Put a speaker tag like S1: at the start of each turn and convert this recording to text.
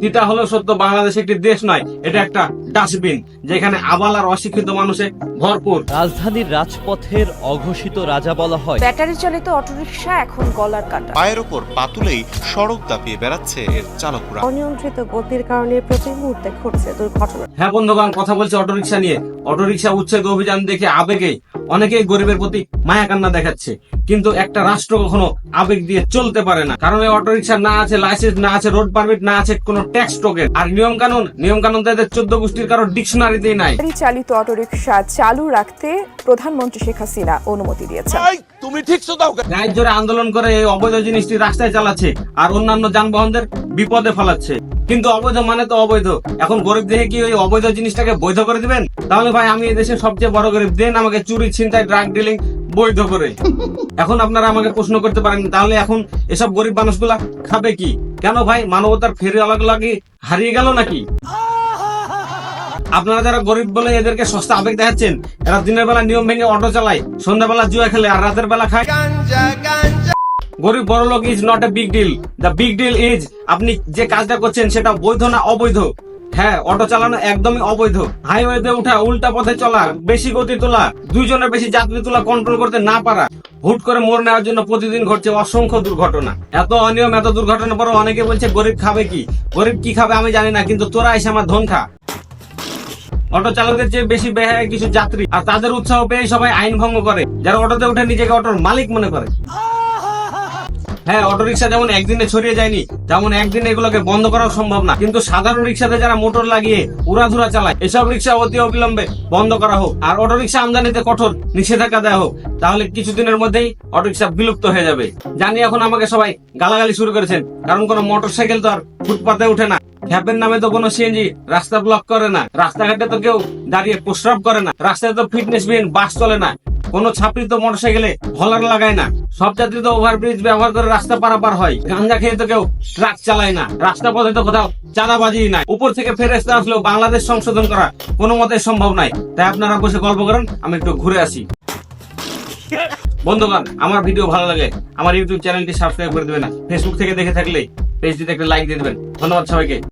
S1: তিতা হলো সত্য বাংলাদেশ একটি দেশ নয় এটা একটা ডাস্টবিন যেখানে আবাল আর অশিক্ষিত মানুষে ভরপুর।
S2: রাজধানীর রাজপথের অঘোষিত রাজা বলা হয়।
S3: ব্যাটারি চালিত অটোরিকশা এখন গলার কাটা।
S4: পায়ের ওপর পাতুলেই সড়ক দাপিয়ে বেড়াচ্ছে এর চালকরা।
S5: অনিয়ন্ত্রিত গতির কারণে প্রতি মুহূর্তে ঘটছে দুর্ঘটনা।
S1: হ্যাঁ বন্ধুগণ কথা বলছে অটোরিকশা নিয়ে। অটোরিকশা উচ্ছেদ অভিযান দেখে আবেগে অনেকেই গরিবের প্রতি মায়া কান্না দেখাচ্ছে। কিন্তু একটা রাষ্ট্র কখনো আবেগ দিয়ে চলতে পারে না। কারণ এই অটোরিকশা না আছে লাইসেন্স না আছে রোড পারমিট না আছে কোনো ট্যাক্স টোকেন। আর নিয়ম কানুন নিয়ম কানুন তাদের চোদ্দ গোষ্ঠীর কারও ডিকশনারিতেই নাই।
S3: চালিত অটোরিকশা চালু রাখতে প্রধানমন্ত্রী শেখ হাসিনা অনুমতি দিয়েছেন।
S1: গায়ের জোরে আন্দোলন করে এই অবৈধ জিনিসটি রাস্তায় চালাচ্ছে আর অন্যান্য যানবাহনদের বিপদে ফেলাচ্ছে। কিন্তু অবৈধ মানে তো অবৈধ। এখন গরিব দেখে কি ওই অবৈধ জিনিসটাকে বৈধ করে দিবেন? তাহলে ভাই আমি এই দেশের সবচেয়ে বড় গরিব দেন, আমাকে চুরি, ছিনতাই ড্রাগ ডিলিং বৈধ করে। এখন আপনারা আমাকে প্রশ্ন করতে পারেন, তাহলে এখন এসব গরিব মানুষগুলা খাবে কি? কেন ভাই, মানবতার ফেরি আলাগ লাগি হারিয়ে গেল নাকি? আপনারা যারা গরিব বলে এদেরকে সস্তা আবেগ দেখাচ্ছেন, এরা দিনের বেলা নিয়ম ভেঙে অটো চালায়, সন্ধ্যাবেলা জুয়া খেলে আর রাতের বেলা খায়। গরিব বড় লোক is not a big deal the big deal is আপনি যে কাজটা করছেন সেটা বৈধ না অবৈধ? হ্যাঁ অটো চালানো একদমই অবৈধ। হাইওয়েতে উঠা, উল্টা পথে চলা, বেশি গতি তোলা, দুইজনের বেশি যাত্রী তোলা কন্ট্রোল করতে না পারা, হুট করে মোড় নেওয়ার জন্য প্রতিদিন ঘটছে অসংখ্য দুর্ঘটনা। এত অনিয়ম, এত দুর্ঘটনা পরে অনেকে বলছে, গরিব খাবে কি? গরিব কি খাবে আমি জানি না, কিন্তু তোরা এসে আমার ধন খা। অটো চালকদের চেয়ে বেশি বেহায় কিছু যাত্রী, আর তাদের উৎসাহ পেয়ে সবাই আইন ভঙ্গ করে, যারা অটোতে উঠে নিজেকে অটোর মালিক মনে করে। হ্যাঁ অটো রিক্সা যেমন একদিনে ছড়িয়ে যায়নি, তেমন একদিনে এগুলোকে বন্ধ করা সম্ভব না। কিন্তু সাধারণ রিক্সাতে যারা মোটর লাগিয়ে উড়াধুরা চালায়, এসব রিক্সা অতি অবিলম্বে বন্ধ করা হোক। আর অটো রিক্সা আমদানিতে কঠোর নিষেধাজ্ঞা দেওয়া হোক, তাহলে কিছুদিনের মধ্যেই অটো রিক্সা বিলুপ্ত হয়ে যাবে। জানি এখন আমাকে সবাই গালাগালি শুরু করেছেন, কারণ কোনো মোটর সাইকেল তো আর ফুটপাতে উঠে না। খ্যাপের নামে তো কোনো সিএনজি রাস্তা ব্লক করে না। রাস্তাঘাটে তো কেউ দাঁড়িয়ে প্রস্রাব করে না। রাস্তায় তো ফিটনেস বিহীন বাস চলে না। কোনো ছাত্রী তো মোটরসাইকেলে হলার লাগায় না। সব যাত্রী তো ওভারব্রিজ ব্যবহার করে রাস্তা পারাপার হয়। গাঞ্জা খেয়ে তো কেউ ট্রাক চালায় না। রাস্তা পথে তো কোথাও চাঁদাবাজি নাই। উপর থেকে ফেরেস্তা আসলেও বাংলাদেশ সংশোধন করা কোনো মতে সম্ভব নাই। তাই আপনারা বসে গল্প করেন, আমি একটু ঘুরে আসি। বন্ধুগণ, আমার ভিডিও ভালো লাগে, আমার ইউটিউব চ্যানেলটি সাবস্ক্রাইব করে দেবেন ফেসবুক থেকে দেখে থাকলে পেজটিতে একটা লাইক দিয়ে দেবেন। ধন্যবাদ সবাইকে।